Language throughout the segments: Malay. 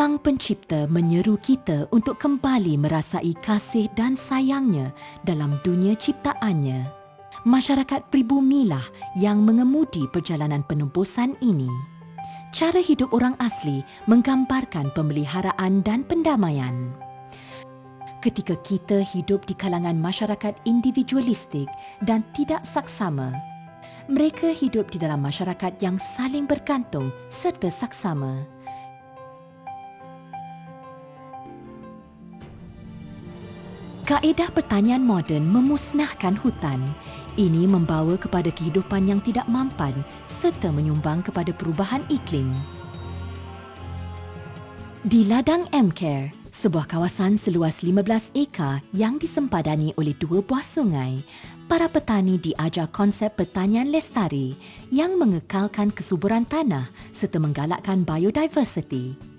Sang Pencipta menyeru kita untuk kembali merasai kasih dan sayangnya dalam dunia ciptaannya. Masyarakat pribumilah yang mengemudi perjalanan penembusan ini. Cara hidup orang asli menggambarkan pemeliharaan dan pendamaian. Ketika kita hidup di kalangan masyarakat individualistik dan tidak saksama, mereka hidup di dalam masyarakat yang saling bergantung serta saksama. Kaedah pertanian moden memusnahkan hutan. Ini membawa kepada kehidupan yang tidak mampan serta menyumbang kepada perubahan iklim. Di ladang M-Care, sebuah kawasan seluas 15 ekar yang disempadani oleh dua buah sungai, para petani diajar konsep pertanian lestari yang mengekalkan kesuburan tanah serta menggalakkan biodiversity.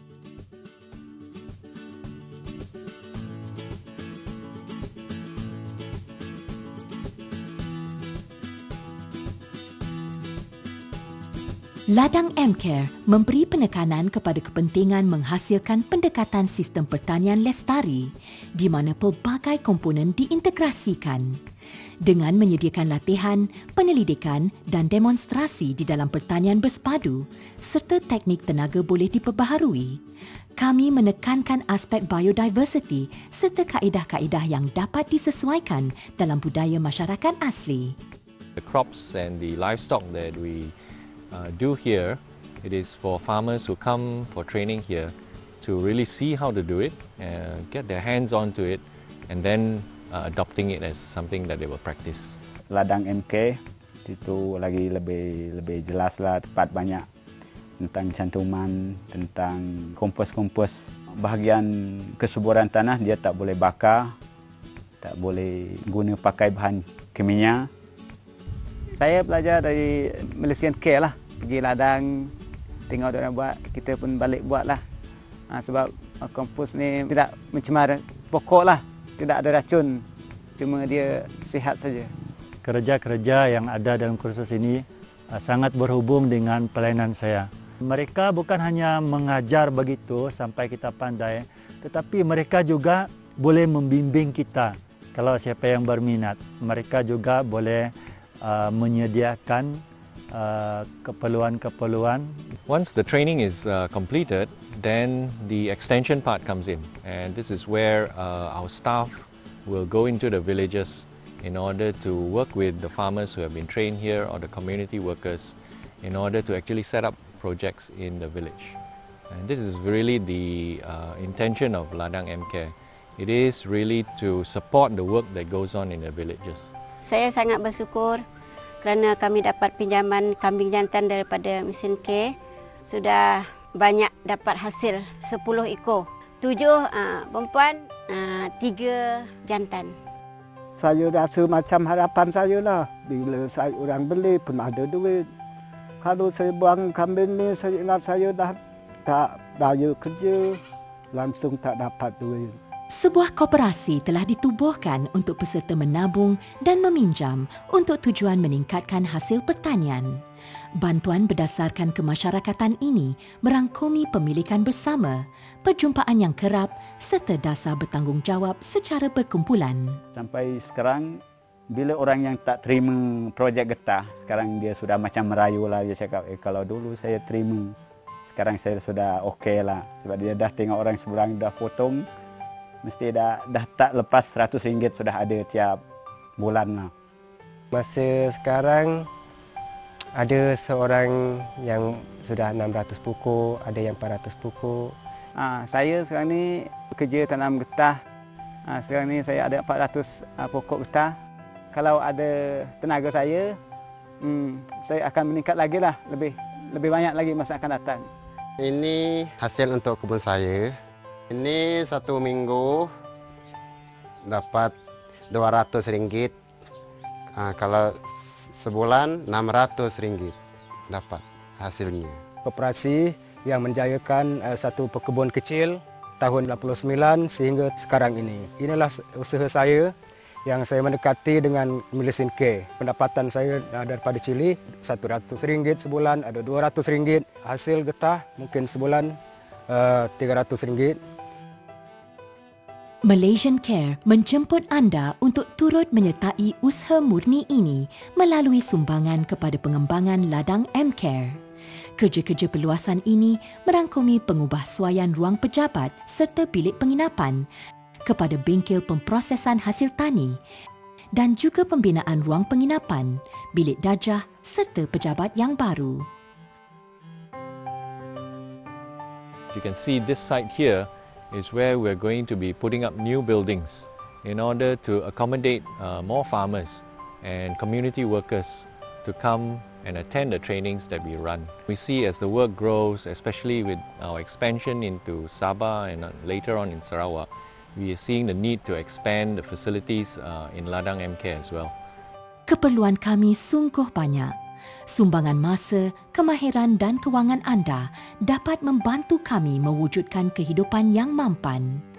Ladang M-Care memberi penekanan kepada kepentingan menghasilkan pendekatan sistem pertanian lestari di mana pelbagai komponen diintegrasikan dengan menyediakan latihan, penyelidikan dan demonstrasi di dalam pertanian bersepadu serta teknik tenaga boleh diperbaharui. Kami menekankan aspek biodiversity serta kaedah-kaedah yang dapat disesuaikan dalam budaya masyarakat asli. The crops and the livestock that we uh, do here, it is for farmers who come for training here to really see how to do it, and get their hands onto it, and then uh, adopting it as something that they will practice. Ladang MK itu lagi lebih lebih jelas lah tepat banyak tentang cantuman tentang kompos-kompos bahagian kesuburan tanah dia tak boleh bakar tak boleh guna pakai bahan kimia saya belajar dari Malaysian Care lah. Pergi ladang tengok orang buat kita pun balik buat lah. Ha, sebab kompos ni tidak mencemar pokok lah. Tidak ada racun. Cuma dia sihat saja. Kerja-kerja yang ada dalam kursus ini uh, sangat berhubung dengan pelayanan saya. Mereka bukan hanya mengajar begitu sampai kita pandai tetapi mereka juga boleh membimbing kita. Kalau siapa yang berminat mereka juga boleh uh, menyediakan Uh, keperluan-keperluan. Once the training is uh, completed, then the extension part comes in, and this is where uh, our staff will go into the villages in order to work with the farmers who have been trained here or the community workers in order to actually set up projects in the village. And this is really the uh, intention of Ladang MCare. It is really to support the work that goes on in the villages. Saya sangat bersyukur kerana kami dapat pinjaman kambing jantan daripada mesin K sudah banyak dapat hasil 10 ekor. Tujuh uh, perempuan, uh, tiga jantan. Saya rasa macam harapan saya lah. Bila saya orang beli pun ada duit. Kalau saya buang kambing ni, saya ingat saya dah tak daya kerja. Langsung tak dapat duit. Sebuah koperasi telah ditubuhkan untuk peserta menabung dan meminjam untuk tujuan meningkatkan hasil pertanian. Bantuan berdasarkan kemasyarakatan ini merangkumi pemilikan bersama, perjumpaan yang kerap serta dasar bertanggungjawab secara berkumpulan. Sampai sekarang, bila orang yang tak terima projek getah, sekarang dia sudah macam merayu lah. Dia cakap, eh, kalau dulu saya terima, sekarang saya sudah okey lah. Sebab dia dah tengok orang seberang dah potong, mesti dah dah tak lepas RM100 sudah ada tiap bulan lah. Masa sekarang ada seorang yang sudah 600 pokok, ada yang 400 pokok. Ha, saya sekarang ni bekerja tanam getah. Ha, sekarang ni saya ada 400 uh, ah, pokok getah. Kalau ada tenaga saya, hmm, saya akan meningkat lagi lah, lebih lebih banyak lagi masa akan datang. Ini hasil untuk kebun saya. Ini satu minggu dapat RM200. Nah, kalau sebulan RM600 dapat hasilnya. Operasi yang menjayakan uh, satu pekebun kecil tahun 89 sehingga sekarang ini. Inilah usaha saya yang saya mendekati dengan Milisin K. Pendapatan saya uh, daripada Chile RM100 sebulan, ada RM200. Hasil getah mungkin sebulan uh, RM300. Malaysian Care menjemput anda untuk turut menyertai usaha murni ini melalui sumbangan kepada pengembangan ladang M-Care. Kerja-kerja perluasan ini merangkumi pengubah suaian ruang pejabat serta bilik penginapan kepada bengkel pemprosesan hasil tani dan juga pembinaan ruang penginapan, bilik dajah serta pejabat yang baru. You can see this site here is where we're going to be putting up new buildings in order to accommodate uh, more farmers and community workers to come and attend the trainings that we run. We see as the work grows, especially with our expansion into Sabah and uh, later on in Sarawak, we are seeing the need to expand the facilities uh, in Ladang MK as well. Keperluan kami sungguh banyak. Sumbangan masa, kemahiran dan kewangan anda dapat membantu kami mewujudkan kehidupan yang mampan.